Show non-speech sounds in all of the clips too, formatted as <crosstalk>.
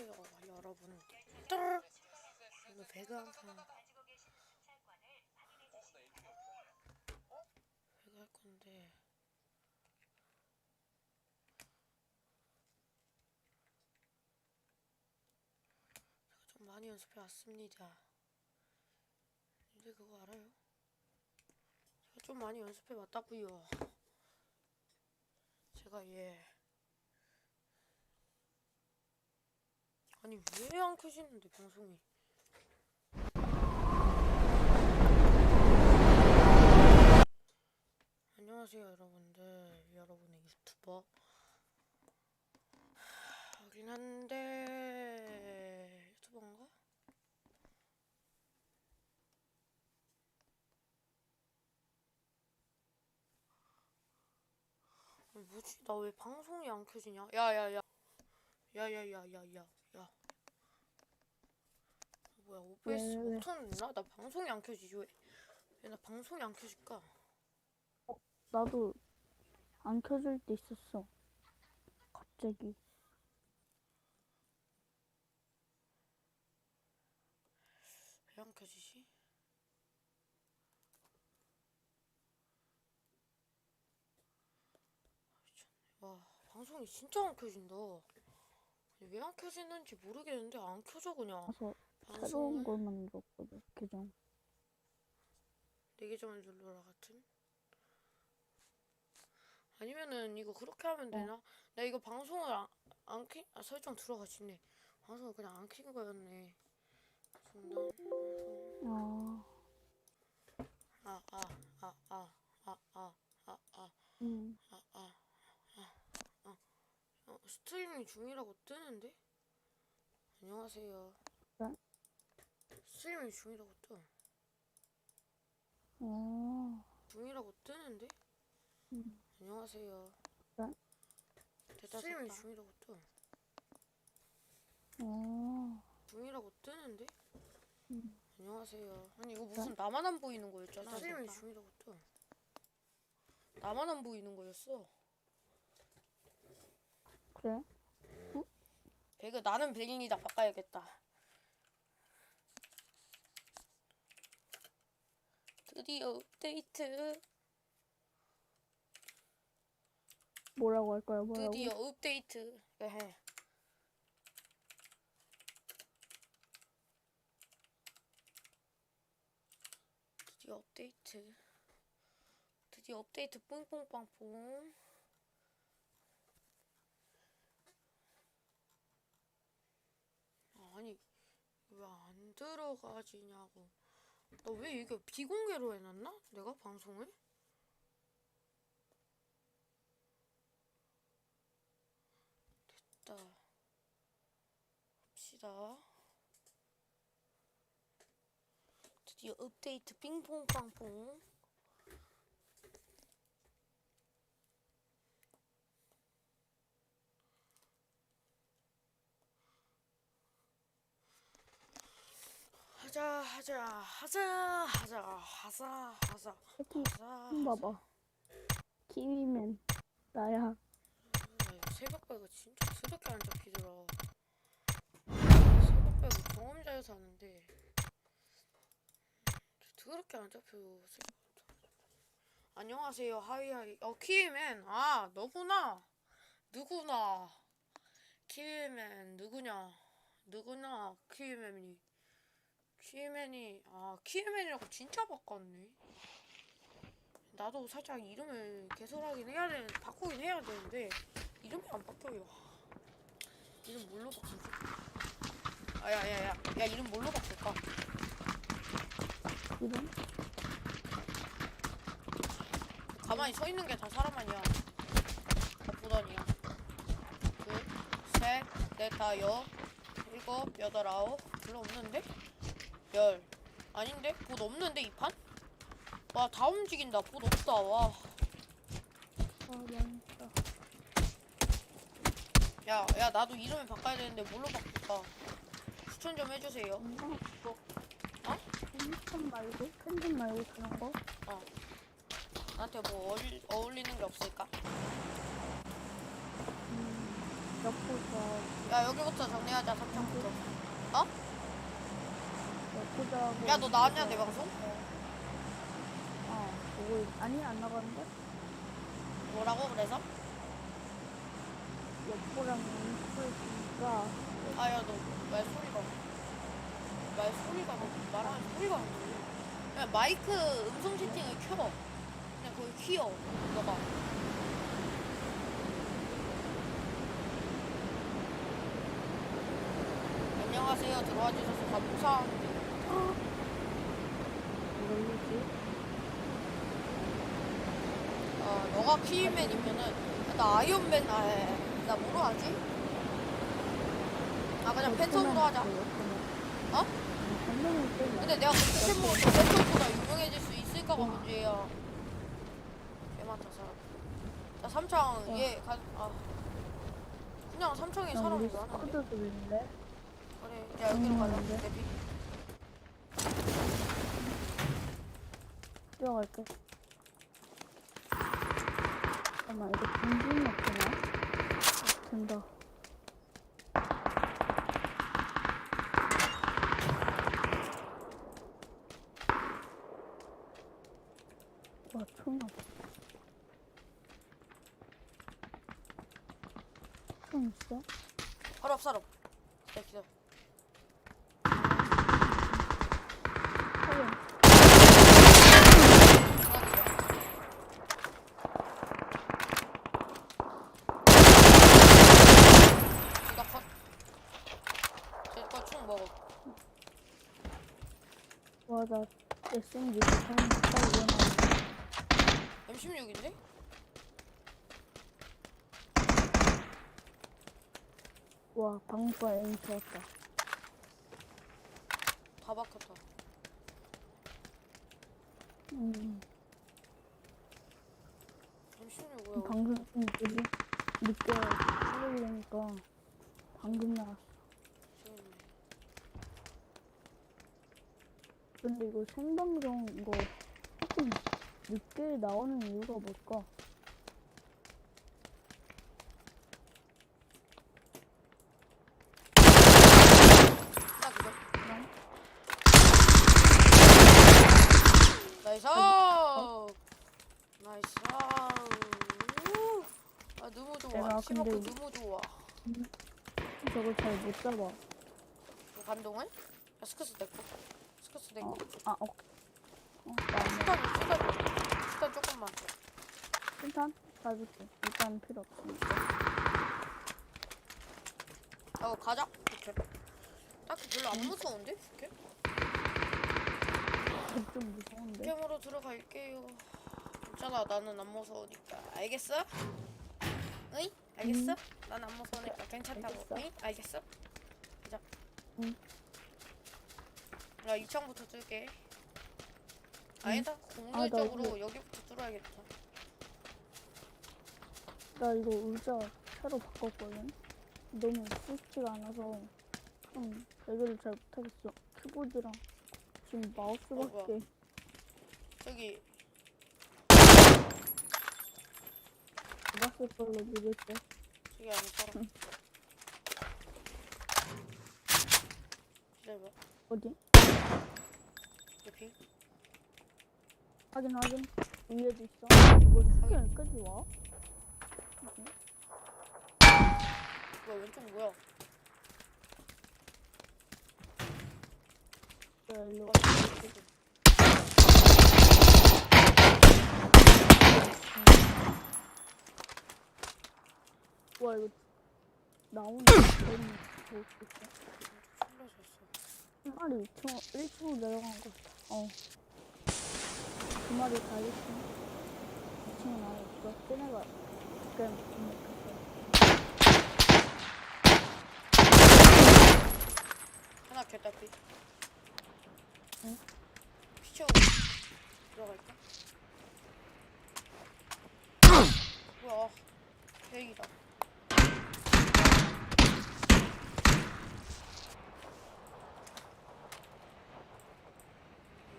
여러분들 오늘 배그 한판 배그 할 건데 제가 좀 많이 연습해 왔습니다. 근데 그거 알아요? 제가 좀 많이 연습해 왔다고요. 제가 예. 아니 왜 안 켜지는데 방송이? 안녕하세요 여러분들 여러분의 유튜버 하긴 한데 유튜버인가? 뭐지 나 왜 방송이 안 켜지냐? 야야야 야야야야야 야 뭐야 OBS 왜, 왜? 못하는 나? 나 방송이 안 켜지지 왜? 왜 나 방송이 안 켜질까? 나도 안 켜질 때 있었어. 갑자기. 왜 안 켜지지? 와 방송이 진짜 안 켜진다. 왜 안 켜지는지 모르겠는데 안 켜져 그냥. 가서 새로운 걸 만들었거든. 계정. 네 계정을 눌러라 같은. 아니면은 이거 그렇게 하면 되나? 나 이거 방송을 안, 안 키, 아 설정 들어가지네. 방송을 그냥 안킨 거였네. 중단 방송. 아, 아, 아, 아, 아, 아, 아, 아, 아, 음. 아, 아, 아, 아. 어, 스트리밍 중이라고 뜨는데? 안녕하세요. 네? 스트리밍 중이라고 떠. 어, 중이라고 뜨는데? 음. 안녕하세요. 네? 스트리밍 중이라고 떠. 어, 중이라고 뜨는데? 음. 안녕하세요. 아니 이거 무슨 나만 안 보이는 거였잖아. 됐다. 중이라고 떠. 나만 안 보이는 거였어. 그래? 배그 나는 백인이다 바꿔야겠다. 드디어 업데이트. 뭐라고 할 거야, 뭐라고? 드디어 업데이트. 해. 드디어 업데이트. 드디어 업데이트 뿡뿡빵뿡. 아니 왜 안 들어가지냐고. 나 왜 이게 비공개로 해놨나? 내가 방송을? 됐다. 합시다. 드디어 업데이트 빙봉빵뽕. 하자 하자 하자 하자 하자 하자 새끼, 하자 좀 봐봐. 키위맨. 나야. 야, 이거 새벽배가 진짜 드럽게 안 잡히더라. 새벽배가 경험자여서 하는데 드럽게 안 잡혀. 안녕하세요 하이하이. 어 키위맨. 아 너구나. 누구나. 키위맨 누구냐? 누구나 키위맨이. 키위맨이 아 키위맨이라고 진짜 바꿨네. 나도 살짝 이름을 개설하긴 해야 되는 바꾸긴 해야 되는데 이름이 안 바뀌어요. 이름 뭘로 바꾸지? 아야야야 야 이름 뭘로 바꿀까? 이름? 가만히 서 있는 게 다 사람 아니야. 보다니야. 둘, 셋, 넷, 다, 여, 일곱, 여덟, 아홉. 별로 없는데? 열. 아닌데? 봇 없는데 이 판? 와 다 움직인다. 봇 없다. 와. 야, 야, 나도 이름을 바꿔야 되는데 뭘로 바꿀까? 추천 좀 해주세요. 그거. 어? 펜션 말고? 펜션 말고 다른 거? 나한테 뭐 어울리, 어울리는 게 없을까? 음, 야쿠자 야 여기부터 정리하자 3창부터 야 쿠자 야너 나왔냐 내 방송? 어 보고 있... 아니 안 나가는데? 뭐라고 그래서? 여포랑 인스가 아 야 너 말 소리가 말 소리가 뭐 말하는 소리가 안 들려. 그냥 마이크 음성 세팅을 켜 그냥 거기 키워 너가 안녕하세요. 들어와 주셔서 감사합니다 어 너가 키맨이면은 나 아이언맨 아나 뭐로 하지? 아 그냥 팬텀으로 하자. 어? 팬텀을 때 근데 내가 포켓몬 팬텀보다 유명해질 수 있을까가 문제야 개 많다 사람. 나 삼창 얘 가.. 아. 그냥 삼창에 나 사람이 들리는데? 그래 야 여기로 가자. 음, 네. 데뷔 뛰어갈게. 잠깐만 이거 빙빙이 없구나. 어, 된다. 와 총알 총 있어? 바로 앞 사람 제거총 먹어. 와나 SMG 원하는 M16인데? 와 방과 에임 좋았다. 다 박혔다 음. M16 뭐야 방금 좀 뭐지? 늦게 찍으려니까 방금 나왔어. 재밌네 근데 이거 생방송 이거 조금 늦게 나오는 이유가 뭘까? 그거 나이스 나이스 우. 아 너무 좋아 근데 너무 좋아 저걸 잘 못 잡아. 뭐 반동을? 야 스크스 내꺼 어, 아, 오케이. 어, 나 스탄 스탄 조금만 일단 가줄게. 일단 필요 없으니까. 어 가자 이렇게 딱히 별로 안 무서운데? 이렇게? 좀 무서운데. 캠으로 들어갈게요 괜찮아 나는 안 무서우니까 알겠어? 응? 알겠어? 음. 난안 무서우니까 괜찮다고 알겠어. 응? 알겠어? 가자 응. 야 2창부터 뚫게 아니다 아, 나 공격적으로 이거- 여기부터 뚫어야겠다 나 이거 의자 새로 바꿨거든. 너무 쉽지가 않아서 좀 레벨을 잘 못하겠어. 키보드랑 지금 마우스밖에 저기 잡았을 걸로 믿을게. 저기 안에 사람 응. 기다려봐 어디? 옆이 확인 확인. 위에도 있어. 뭐 숙제 여기까지 와? 뭐야 왼쪽 뭐야? 야 일로 와, 와 이거 나오는 살려줬어? 한 마리 2층 1층으로 내려간 거 같아 어두 마리 다 1층 2층에 나와 있어 쟤네가 그냥 하나 개딸피 응? 피쳐 들어갈까? <laughs> 뭐야. 계획이다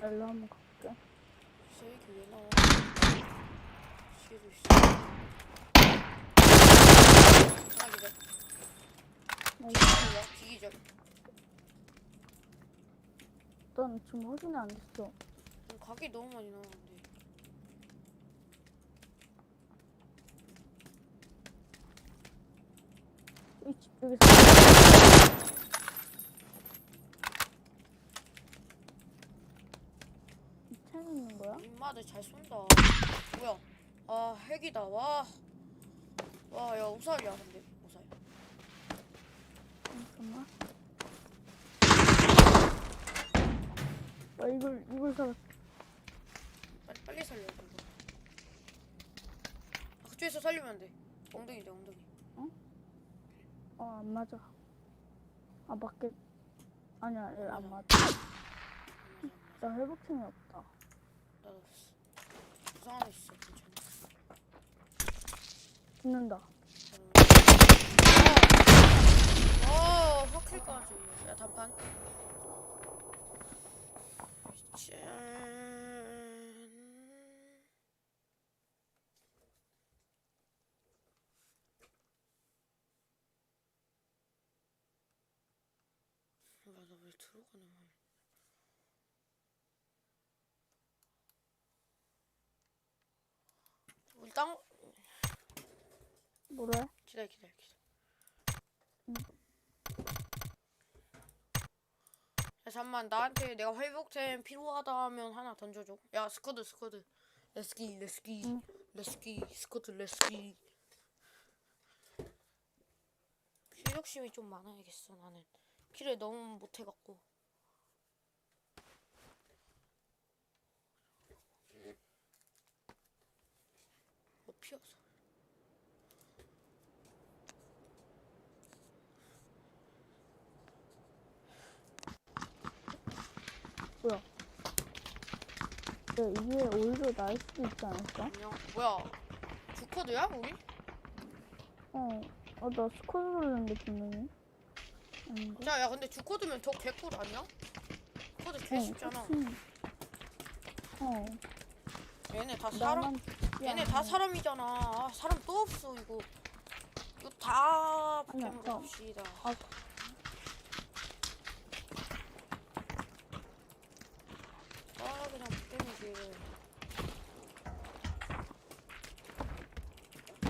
나 일로 한번 갈게. 계획이 왜 나와. 하나 기절. 기기절 일단 지금 확인이 안 됐어. 각이 너무 많이 나오는데. 이집 여기서 이 창에 인마들 잘 쏜다 뭐야 아 핵이다 와 와 야 우살이야 근데 우살 잠깐만. 와 이걸 이걸 살았. 빨리 빨리 살려 이거 아, 그쪽에서 살리면 안 돼 엉덩이 돼 엉덩이 어안 맞아. 아 맞게. 아니야 얘안 맞아. 나 회복템이 없다. 이상한 거 있어 괜찮아 죽는다. 아, 확킬까지. 야, 단판. 짠. 와, 나왜 들어가나 말. 우리 땅 뭐래? 기다려 기다려 기다려. 응. 야 잠만 나한테 내가 회복템 필요하다 하면 하나 던져줘. 야 스쿼드 스쿼드. 레스키 레스키 응. 레스키 스쿼드 레스키. 필력심이 좀 많아야겠어 나는. 킬을 너무 못해갖고. 피었어. 뭐야? 야 이게 오히려 나을 수도 있지 않을까? 안녕. 뭐야? 주코드야 우리? 어. 아 나 스쿼드 돌렸는데 분명히. 아닌가? 자, 야 근데 주코드면 저 개꿀 아니야? 코드 개 쉽잖아. 그치. 어. 얘네 다 사람, 나만 얘네 다 사람이잖아. 아, 사람 또 없어 이거. 이거 다 아니야, 포켓몬 저- 봅시다. 아, 아 그냥 포켓몬이지.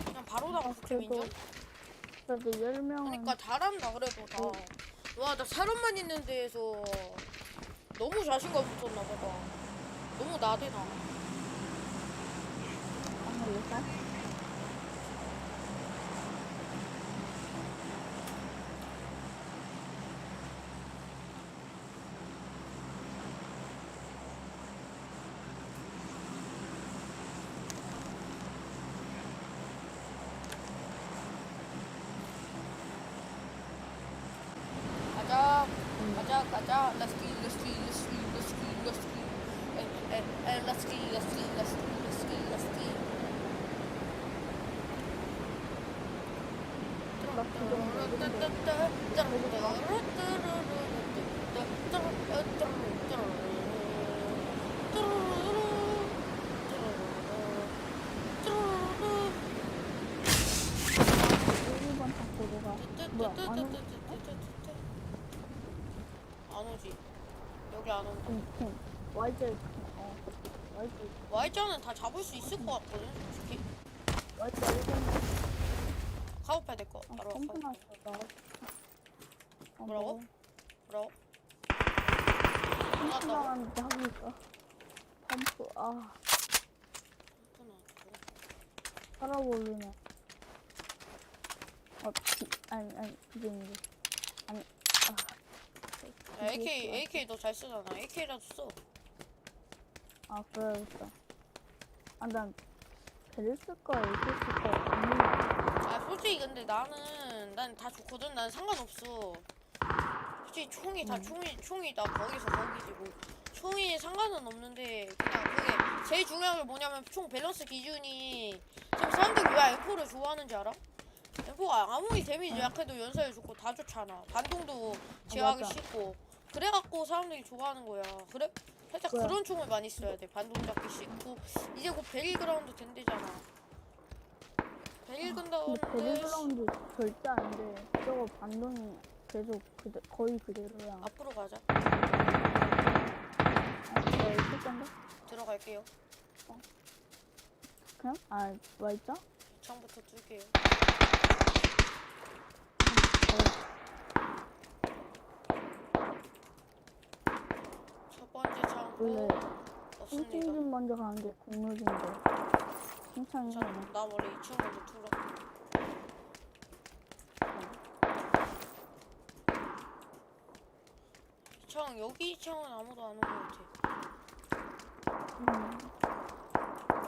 그냥 바로다가 아, 포켓몬 그래도- 10명은 그러니까 잘한다 그래도 다. 어. 와 나 사람만 있는 데에서 너무 자신감 붙었나 보다. 너무 나대나. 안 걸릴까? 가자, 가자, 가자. Go, YJ 어 잡을 수 있을 것 같거든, 솔직히. YJ 1번 카우파야 될 거. 아. 바로 나 아, 뭐라고? 뭐라고? 펌프 나왔다고? 나왔는데 하고 있어 펌프 아 펌프 나왔다고? 살아보려네 어 비, 아니 아니 비행기 아니 아 야, AK, AK 너 잘 쓰잖아. AK라도 써. 아 그래야겠다 아난 배를 쓸까 이렇게 쓸까 고민이야 아 솔직히 근데 나는 난 다 좋거든. 난 상관없어. 솔직히 총이 다 음. 총이 총이 다 거기서 거기지 뭐. 총이 상관은 없는데 그냥 그게 제일 중요한 게 뭐냐면 총 밸런스 기준이 지금 사람들이 왜 M4를 좋아하는지 알아? M4가 아무리 데미지 약해도 연사율 좋고 다 좋잖아. 반동도 제어하기 맞아. 쉽고 그래갖고 사람들이 좋아하는 거야. 그래? 살짝 그래. 그런 총을 많이 써야 돼. 반동 잡기 쉽고 이제 곧 베리그라운드 된대잖아. 읽은다 근데 오는데 배틀그라운드 절대 안 돼. 저거 반동이 계속 그대, 거의 그대로야. 앞으로 가자 아, 있을 건데? 들어갈게요 그냥? 아, 와 있자? 창부터 뚫게요 첫 번째 창고 원래 없습니다 1층집 먼저 가는 게 공룰인데. 괜찮이 자, 나 원래 2층 먼저 뚫어 이창 여기 이창은 아무도 안 온 것 같아 음.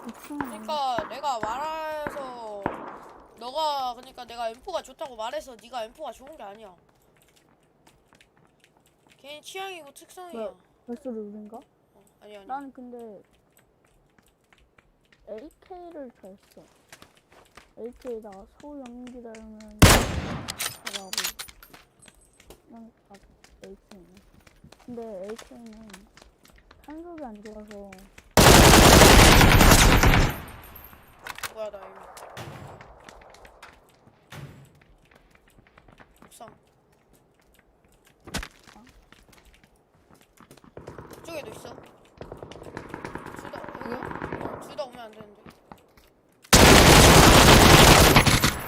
2층은 그러니까 내가 말해서 너가 그러니까 내가 M4가 좋다고 말해서 네가 M4가 좋은 게 아니야. 개인 취향이고 특성이야. 뭐? 벌써 룰인가? 어, 아니 아니. 난 근데 AK를 좋아했어. AK에다가 소연기라면 잘하고 난 아, AK는. 근데 AK는 탄속이 안 좋아서 뭐야 나 이미. 옥상. 이쪽에도 있어. 둘다 여기. 어, 둘다 오면 안 되는데.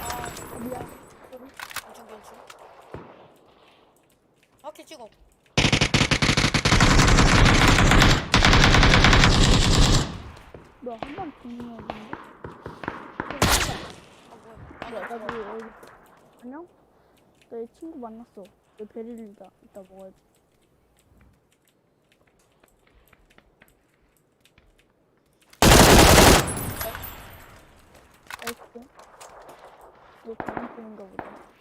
아. 아, 미안. 괜찮 괜찮. 바퀴 찍어. 너한번 죽는 거 같은데? 아 뭐야? 안녕? 내 친구 만났어. 내 베리를 이따, 먹어야지. 나이스. 너 다른 팀인가 보다.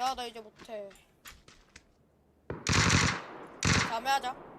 야, 나 이제 못해. 다음에 하자.